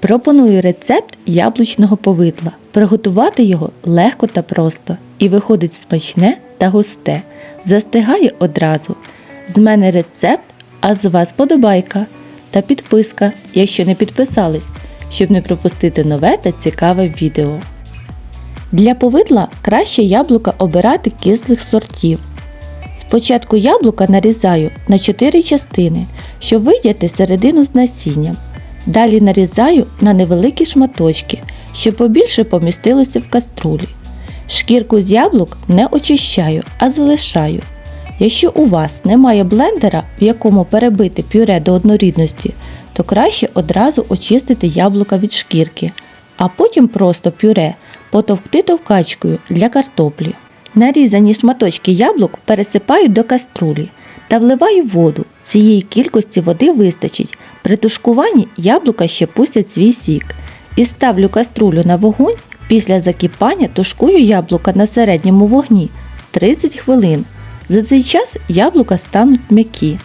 Пропоную рецепт яблучного повидла. Приготувати його легко та просто і виходить смачне та густе. Застигає одразу. З мене рецепт, а з вас подобайка та підписка, якщо не підписались, щоб не пропустити нове та цікаве відео. Для повидла краще яблука обирати кислих сортів. Спочатку яблука нарізаю на 4 частини, щоб вийняти середину з насінням. Далі нарізаю на невеликі шматочки, щоб побільше помістилося в каструлі. Шкірку з яблук не очищаю, а залишаю. Якщо у вас немає блендера, в якому перебити пюре до однорідності, то краще одразу очистити яблука від шкірки, а потім просто пюре потовкти товкачкою для картоплі. Нарізані шматочки яблук пересипаю до каструлі та вливаю воду. Цієї кількості води вистачить. При тушкуванні яблука ще пустять свій сік. І ставлю каструлю на вогонь. Після закипання тушкую яблука на середньому вогні 30 хвилин. За цей час яблука стануть м'які.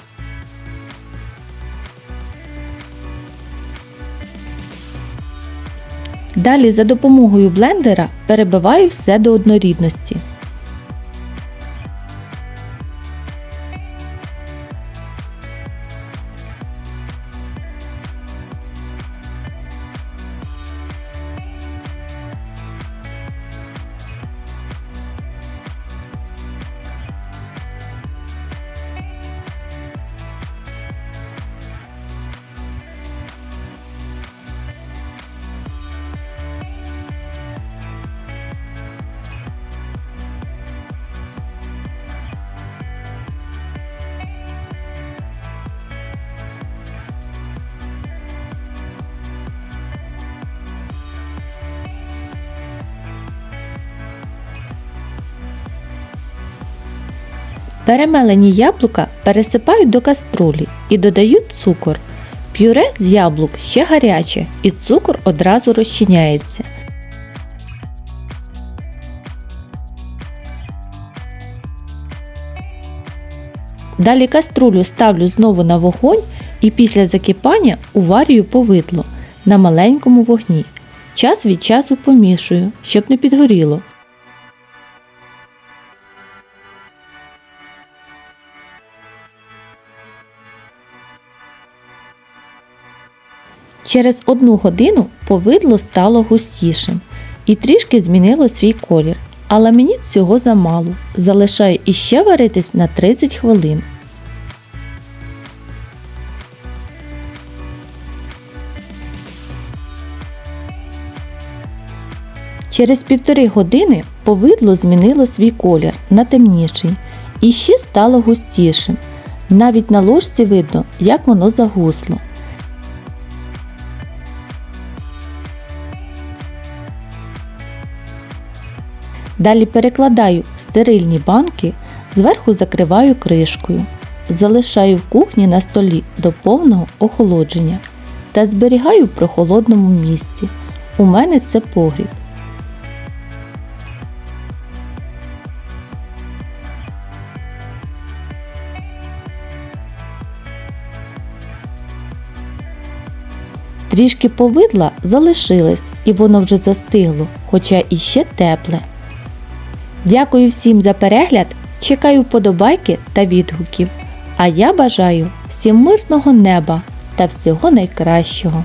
Далі за допомогою блендера перебиваю все до однорідності. Перемелені яблука пересипають до каструлі і додають цукор. Пюре з яблук ще гаряче і цукор одразу розчиняється. Далі каструлю ставлю знову на вогонь і після закипання уварюю повидло на маленькому вогні. Час від часу помішую, щоб не підгоріло. Через одну годину повидло стало густішим і трішки змінило свій колір. Але мені цього замало. Залишаю іще варитись на 30 хвилин. Через півтори години повидло змінило свій колір на темніший і ще стало густішим. Навіть на ложці видно, як воно загусло. Далі перекладаю в стерильні банки, зверху закриваю кришкою. Залишаю в кухні на столі до повного охолодження та зберігаю в прохолодному місці. У мене це погріб. Трішки повидла залишилось і воно вже застигло, хоча іще тепле. Дякую всім за перегляд. Чекаю вподобайки та відгуків. А я бажаю всім мирного неба та всього найкращого.